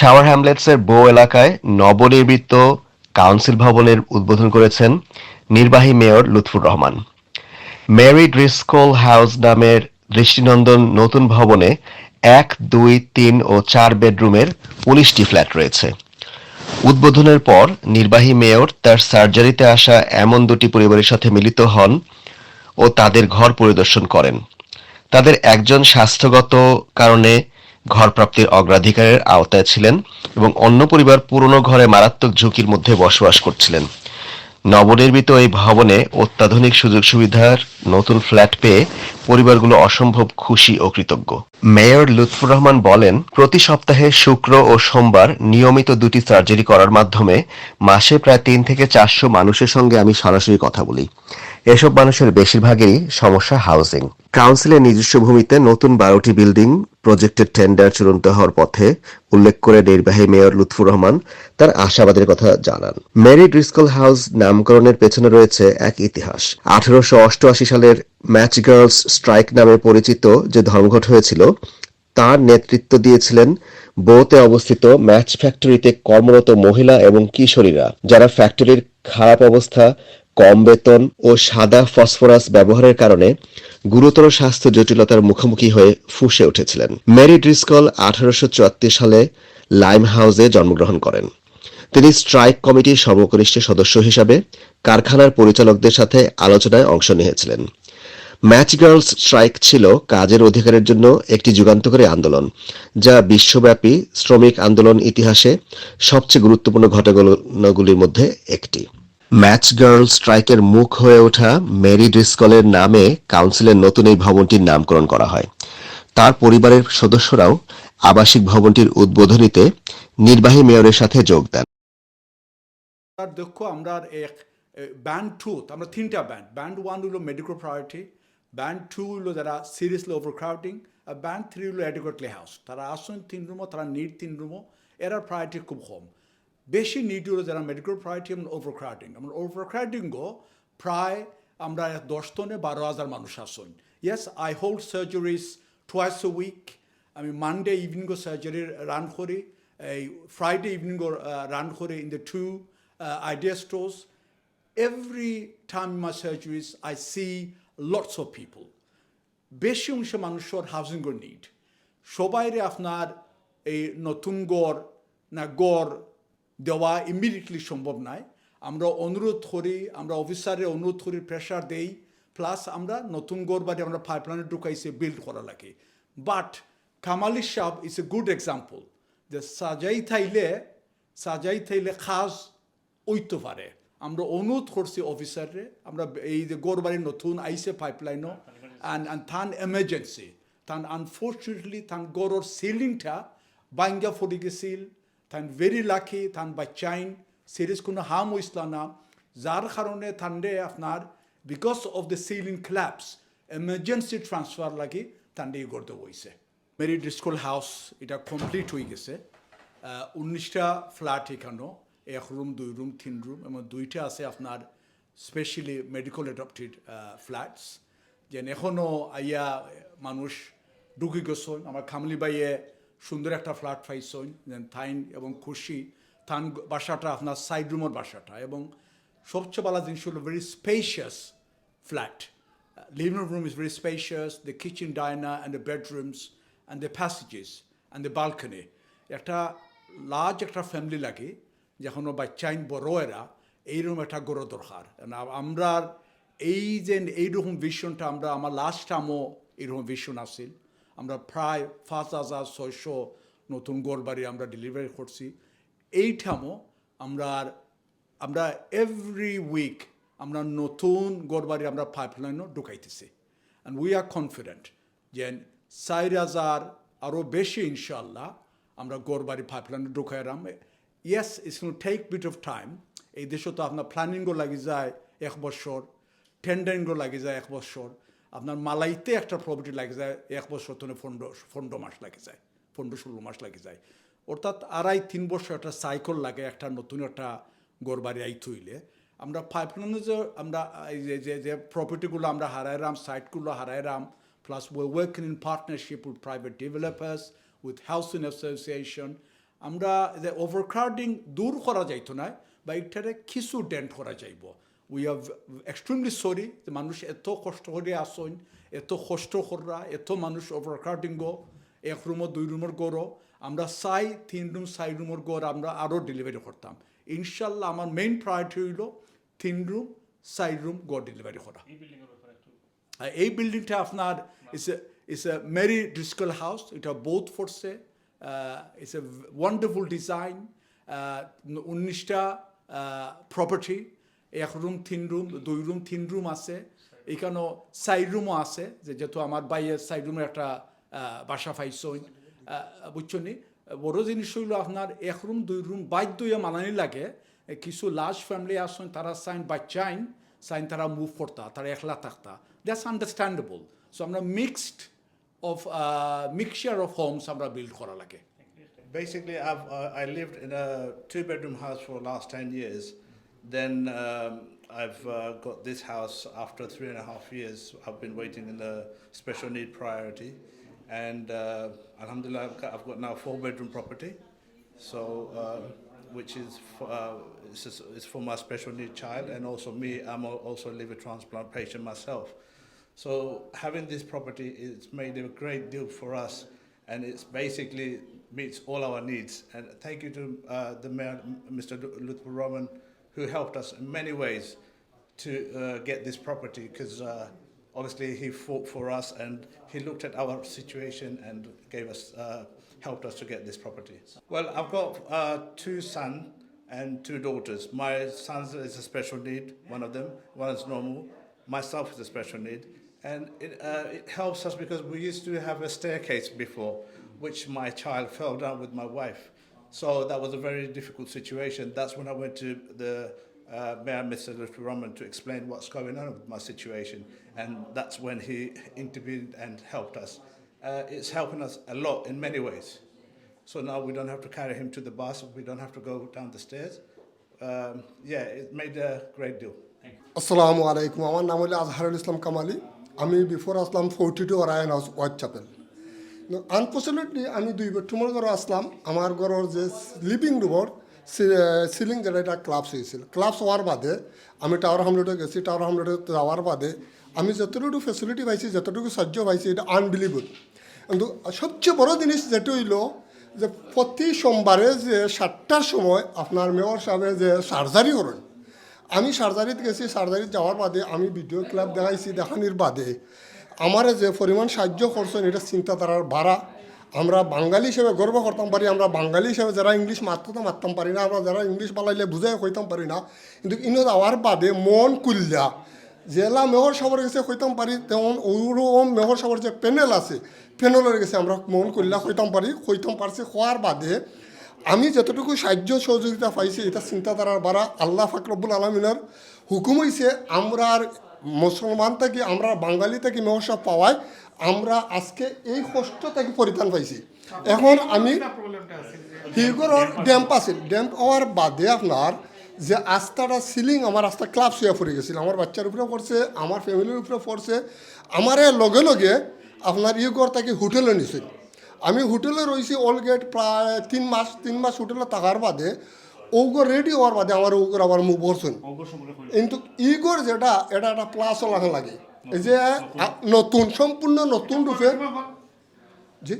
Tower হ্যামলেটসের বো এলাকায় নবনির্মিত কাউন্সিল ভবনের উদ্বোধন করেছেন নির্বাহী mayor Lutfur Rahman. Mary Driscoll house নামের দৃষ্টিনন্দন নতুন ভবনে এক, দুই, তিন ও চার বেডরুমের উনিশটি ফ্ল্যাট রয়েছে। উদ্বোধনের পর নির্বাহী মেয়র তার সার্জারিতে আসা এমন দুটি পরিবারের সাথে মিলিত হন ও তাদের ঘর পরিদর্শন করেন। তাদের একজন স্বাস্থ্যগত কারণে ঘর প্রাপ্তির অগ্রাধিকারের আওতায় ছিলেন এবং অন্য পরিবার পুরনো ঘরে মারাত্মক ঝুঁকির মধ্যে বসবাস করছিলেন। নবনির্মিত এই ভবনে অত্যাধুনিক সুযোগ সুবিধার নতুন ফ্ল্যাট পেয়ে পরিবারগুলো অসম্ভব খুশি ও কৃতজ্ঞ। মেয়র লুৎফুর রহমান বলেন, প্রতি সপ্তাহে শুক্র ও সোমবার নিয়মিত দুটি সার্জারি করার মাধ্যমে মাসে প্রায় তিন থেকে চারশো মানুষের সঙ্গে আমি সরাসরি কথা বলি। এসব মানুষের বেশিরভাগেরই সমস্যা হাউজিং। কাউন্সিলের নিজস্ব ভূমিতে নতুন বারোটি বিল্ডিং, প্রজেক্টের টেন্ডার চূড়ান্ত হওয়ার পথে উল্লেখ করে নির্বাহী মেয়র লুৎফুর রহমান তার আশাবাদের কথা জানান। মেরি ড্রিসকল হাউস নামকরণের পেছনে রয়েছে এক ইতিহাস। আঠারোশো অষ্টআশি সালের ম্যাচ গার্লস স্ট্রাইক নামে পরিচিত যে ধর্মঘট হয়েছিল, তার নেতৃত্ব দিয়েছিলেন বোতে অবস্থিত ম্যাচ ফ্যাক্টরিতে কর্মরত মহিলা এবং কিশোরীরা, যারা ফ্যাক্টরির খারাপ অবস্থা, কম বেতন ও সাদা ফসফরাস ব্যবহারের কারণে গুরুতর স্বাস্থ্য জটিলতার মুখোমুখি হয়ে ফুঁসে উঠেছিলেন। মেরি ড্রিসকল আঠারোশো চুয়াত্তর সালে লাইম হাউসে জন্মগ্রহণ করেন। তিনি স্ট্রাইক কমিটির সর্বকনিষ্ঠ সদস্য হিসাবে কারখানার পরিচালকদের সাথে আলোচনায় অংশ নিয়েছিলেন। ম্যাচ গার্লস স্ট্রাইক ছিল কাজের অধিকারের জন্য একটি যুগান্তকারী আন্দোলন, যা বিশ্বব্যাপী শ্রমিক আন্দোলন ইতিহাসে সবচেয়ে গুরুত্বপূর্ণ ঘটনাগুলির মধ্যে একটি। ম্যাচ গার্ল স্ট্রাইকের মুখ হয়ে ওঠা মেরি ড্রিসকলের নামে কাউন্সিলের নতুন এই ভবনটির নামকরণ করা হয়। তার পরিবারের সদস্যরাও আবাসিক ভবনটির উদ্বোধনীতে নির্বাহী মেয়রের সাথে যোগ দেন। আমরা এক ব্যান্ড টু আমরা তিনটা ব্যান্ড ব্যান্ড ওয়ান হলো মেডিকেল প্রায়োরিটি ব্যান্ড টু হলো যারা সিরিয়াসলি ওভার ক্রাউডিং আর ব্যান্ড থ্রি হলো অ্যাডিকুয়েটলি হাউস তারা আসুন তিন রুমও তারা নিড তিন রুমও এরা প্রায়োরিটি খুব কম বেশি নিড হলো যারা মেডিকেল প্রায়োরিটি এবং ওভার ক্রাউডিং আমরা ওভার ক্রাউডিংও প্রায় আমরা দশ টনে বারো হাজার মানুষ আসুন yes I hold surgeries twice a week আমি মানডে ইভিনিংও সার্জারি রান করি এই ফ্রাইডে ইভিনিংও রান করি in the two idea stores. Every time in my I see lots of people. বেশি অংশ মানুষের হাউজিংয়ের নিড সবাইরে আপনার এই নতুন গড় না গড় দেওয়া ইমিডিয়েটলি সম্ভব নয়। আমরা অনুরোধ করি, আমরা অফিসারে অনুরোধ করি প্রেশার দেই। প্লাস আমরা নতুন গড় বাড়ি আমরা পাইপলাইনে ঢুকাইছে বিল্ড করা লাগে। But Kamali Shah is a good example যে সাজাই থাইলে সাজাই থাইলে খাস ওইতে পারে। আমরা অনুরোধ করছি অফিসারে আমরা এই যে গোরবাড়ির নতুন আইসে পাইপলাইনও and then emergency then unfortunately then গরর সিলিংটা বাইঙ্গা ফরি গেছিল, থান ভেরি লাকি থান বাচ্চাইন সিরিজ কোনো হাম হইছিল না। যার কারণে থানডে আপনার because of the ceiling collapse emergency transfer লাগি থানডে করতে হয়েছে মেরিট স্কুল হাউস এটা কমপ্লিট হয়ে গেছে। উনিশটা ফ্ল্যাট এখানেও। এক রুম দুই রুম তিন রুম এবং দুইটা আছে আপনার স্পেশালি মেডিকেল অ্যাডপ্টেড ফ্ল্যাটস যেন এখনও আইয়া মানুষ ঢুকে গেছেন আমার খামলি বাইয়ে সুন্দর একটা ফ্ল্যাট পাইছেন যেন থাইন এবং খুশি। থান বাসাটা আপনার সাইড রুমের বাসাটা এবং সবচেয়ে ভালো জিনিস হলো very spacious flat living room is very spacious the kitchen diner and the bedrooms and the passages and the balcony একটা লার্জ একটা ফ্যামিলি লাগে যখন বাচ্চাইন বড় এরা, এইরকম একটা গড় দরকার। আমরা এই যে এইরকম ভিশনটা আমরা আমার লাস্ট টাইমও এইরকম ভিশন আসিল আমরা প্রায় পাঁচ হাজার ছয়শো নতুন গড় বাড়ি আমরা ডেলিভারি করছি। এইটামও আমরা আমরা এভরি উইক আমরা নতুন গড় বাড়ি আমরা পাইপলাইনও ঢুকাইতেছি। অ্যান্ড উই আর কনফিডেন্ট যে চার হাজার আরও বেশি ইনশাল্লাহ আমরা গড় বাড়ি পাইপলাইনে ঢুকাইলাম yes it's gone take bit of time এই দেশে তো আপনার প্ল্যানিংও লাগি যায় এক বছর টেন্ডারিংও লাগি যায় এক বছর। আপনার মালাইতে একটা প্রপার্টি লাগে যায় এক বছর তো পনেরো পনেরো মাস লাগে যায়, পনেরো ষোলো মাস লাগে যায়। অর্থাৎ আড়াই, তিন বছর একটা সাইকেল লাগে একটা নতুন একটা গড়বাড়ি আই থইলে আমরা পাইপলাইনে যে আমরা যে যে যে প্রপার্টিগুলো আমরা হারাইরাম সাইটগুলো হারাইরাম plus we working in partnership with private developers with housing association আমরা যে ওভারক্রাউডিং দূর করা যাইতো না বা এটারে কিছু ডেন্ট করা যাইব। উই হ্যাভ এক্সট্রিমলি সরি যে মানুষ এত কষ্ট করে আসন এত কষ্ট কররা এত মানুষ ওভারক্রাউডিং গো এক রুমও দুই রুমের গড়ও আমরা চাই তিন রুম চাই রুমের গড় আমরা আরও ডেলিভারি করতাম। ইনশাল্লাহ আমার মেইন প্রায়োরিটি হইল তিন রুম চাই রুম গড় ডেলিভারি করা। আর এই বিল্ডিংটা আপনার is a is a Mary Driscoll house এটা বোথ ফোর্সে ইটস এ ওয়ান্ডারফুল ডিজাইন উনিশটা প্রপার্টি এক রুম তিন রুম দুই রুম তিন রুম আছে এখানেও সাইড রুমও আছে যে যেহেতু আমার বাইয়ের সাইড রুমের একটা বাসা পাইছই বুঝছেন? বড় জিনিস হইল আপনার এক রুম দুই রুম বাইক দুইয়া মানানি লাগে। কিছু লার্জ ফ্যামিলি আসছেন তারা সাইন বাচ্চাইন সাইন তারা মুভ করতা, তারা একলা থাকতা। দ্যাটস আন্ডারস্ট্যান্ডেবল সো আমরা mixed of mixture of Holmes আমরা বিল্ড করা লাগে Basically, I've, uh, I lived in a two bedroom house for the last 10 years. Then um, I've uh, got this house after three and a half years. I've been waiting in the special need priority. And uh, Alhamdulillah, I've got, I've got now four bedroom property. So, uh, which is for, uh, it's, just- it's for my special need child. And also me, I'm al- also a liver transplant patient myself. So having this property, it's made a great deal for us, and it's basically meets all our needs. And thank you to uh, the mayor, Mr. Lu- Roman, who helped us in many ways to uh, get this property, because uh, obviously he fought for us and he looked at our situation and gave us, uh, helped us to get this property. Well, I've got uh, two sons and two daughters. My son is a special need, one of them. One is normal. Myself is a special need. And it, uh, it helps us because we used to have a staircase before, which my child fell down with my wife. So that was a very difficult situation. That's when I went to the uh, Mayor, Mr. Lutfi Rahman, to explain what's going on with my situation. And that's when he intervened and helped us. Uh, it's helping us a lot in many ways. So now we don't have to carry him to the bus, we don't have to go down the stairs. Um, yeah, it made a great deal. আসসালামু আলাইকুম আমার নাম হলো আজহারুল ইসলাম কামালি। আমি before আসলাম forty two Ryan house Whitechapel unfortunately আমি দুই বেডরুমের ঘরে আসলাম। আমার ঘরের যে লিভিং রুমের সিলিং যেটা, এটা ক্লাবস হয়েছিল। ক্লাবস হওয়ার বাদে আমি টাওয়ার হামলেটে গেছি। টাওয়ার হামলেটে যাওয়ার বাদে আমি যতটুকু ফেসিলিটি পাইছি, যতটুকু সাহায্য পাইছি, এটা আনবিলিভেবল কিন্তু সবচেয়ে বড় জিনিস যেটা হইল যে প্রতি সোমবারে যে সাতটার সময় আপনার মেয়র সাহেবের যে সার্জারি করেন আমি সার্জারিতে গেছি, সার্জারিতে যাওয়ার বাদে আমি ভিডিও ক্লাব দেখাইছি, দেখানির বাদে। আমার যে পরিমাণ সাহায্য করছেন, এটা চিন্তাধারার বাড়া আমরা বাঙালি হিসেবে গর্ব করতাম পারি, আমরা বাঙালি হিসেবে যারা ইংলিশ মারতে মারতাম পারি না, আমরা যারা ইংলিশ বালাইলে বুঝাই কইতাম পারি না। কিন্তু ইনো যাওয়ার বাদে মন কুল্লা জেলা মেয়র সবার কাছে কইতাম পারি, তেমন ওরকম মেয়র সবার যে প্যানেল আছে প্যানেলের কাছে আমরা মন কুল্লা কইতাম পারি। কইতাম পারছি, হওয়ার বাদে আমি যতটুকু সাহায্য সহযোগিতা পাইছি, এটা চিন্তাধারার বাড়া আল্লাহ ফাকরবুল আলমিনের হুকুম হইছে আমরা আর মুসলমান থেকে আমরা বাঙালি থেকে, মেহসা পাওয়ায় আমরা আজকে এই কষ্ট থেকে পরিত্রাণ পাইছি। এখন আমি হিগরের ড্যাম্প আছিল ড্যাম্প হওয়ার বাদে আপনার যে আস্তাটা সিলিং, আমার আস্তা ক্লাব শুয়ে পড়ে গেছিল। আমার বাচ্চার উপরে পড়ছে, আমার ফ্যামিলির উপরে পড়ছে। আমার লগে লগে আপনার ইগর তাকে হোটেলে নিছিল আমি হোটেলে রয়েছি অল গেট প্রায় তিন মাস তিন মাস হোটেলে থাকার বাদে ওগর রেডি হওয়ার বাদে আমার ওগর আবার মুখ ভরছেন কিন্তু ইগর যেটা এটা একটা প্লাস লাগে এই যে নতুন সম্পূর্ণ নতুন রূপে জি?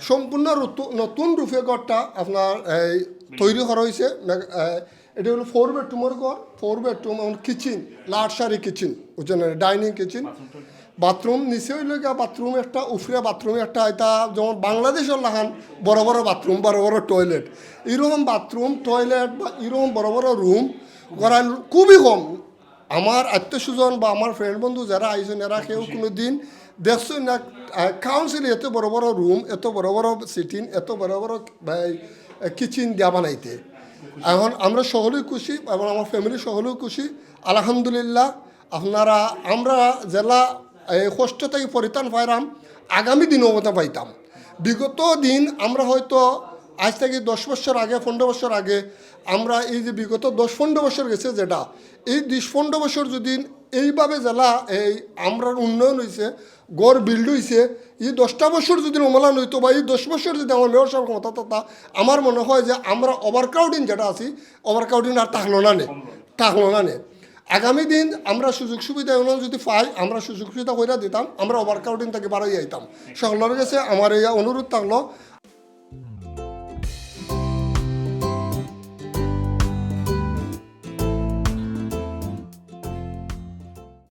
সম্পূর্ণ নতুন রূপে ঘরটা আপনার এই তৈরি করা হয়েছে। এটা হলো ফোর বেডরুমের ঘর। ফোর বেডরুম কিচেন লাটসারি কিচেন বুঝছেন ডাইনিং কিচেন বাথরুম নিচে হইলে বাথরুম একটা, উফরে বাথরুম একটা, এটা যেমন বাংলাদেশের লাগান বড় বড় বাথরুম, বড় বড় টয়লেট এরকম বাথরুম টয়লেট বা এরকম বড় বড় রুম করার খুবই কম। আমার আত্মীয়স্বজন বা আমার ফ্রেন্ড বন্ধু যারা আইসেন এরা কেউ কোনো দিন দেখছেন না কাউন্সিলে এত বড় বড় রুম এত বড় বড় সিটিং এত বড় বড় কিচেন দেওয়া বানাইতে। এখন আমরা সকলেই খুশি, এবং আমার ফ্যামিলি সকলেও খুশি। আলহামদুলিল্লাহ, আপনারা, আমরা জেলা এই কষ্ট থেকে পরিত্রাণ পাইলাম আগামী দিনও মতো পাইতাম। বিগত দিন আমরা হয়তো আজ থেকে দশ বছর আগে, পনেরো বছর আগে, আমরা এই যে বিগত দশ পনেরো বছর গেছে যেটা, এই দশ পনেরো বছর যদি এইভাবে জেলা এই আমরার উন্নয়ন হয়েছে গড় বিল্ড হয়েছে এই দশটা বছর যদি অমলান হইতো বা এই দশ বছর যদি আমার মেয়র সাহেব ক্ষমতা থাকতা আমার মনে হয় যে আমরা ওভারক্রাউডিং যেটা আছি ওভারক্রাউডিং আর থাকল না নে, থাকল না নে। আগামী দিন আমরা সুযোগ সুবিধা এগুলো যদি পাই, আমরা সুযোগ সুবিধা করে দিতাম, আমরা ওভারক্রাউডিং থেকে বাড়াই আইতাম। সকলের কাছে আমার এই অনুরোধ থাকল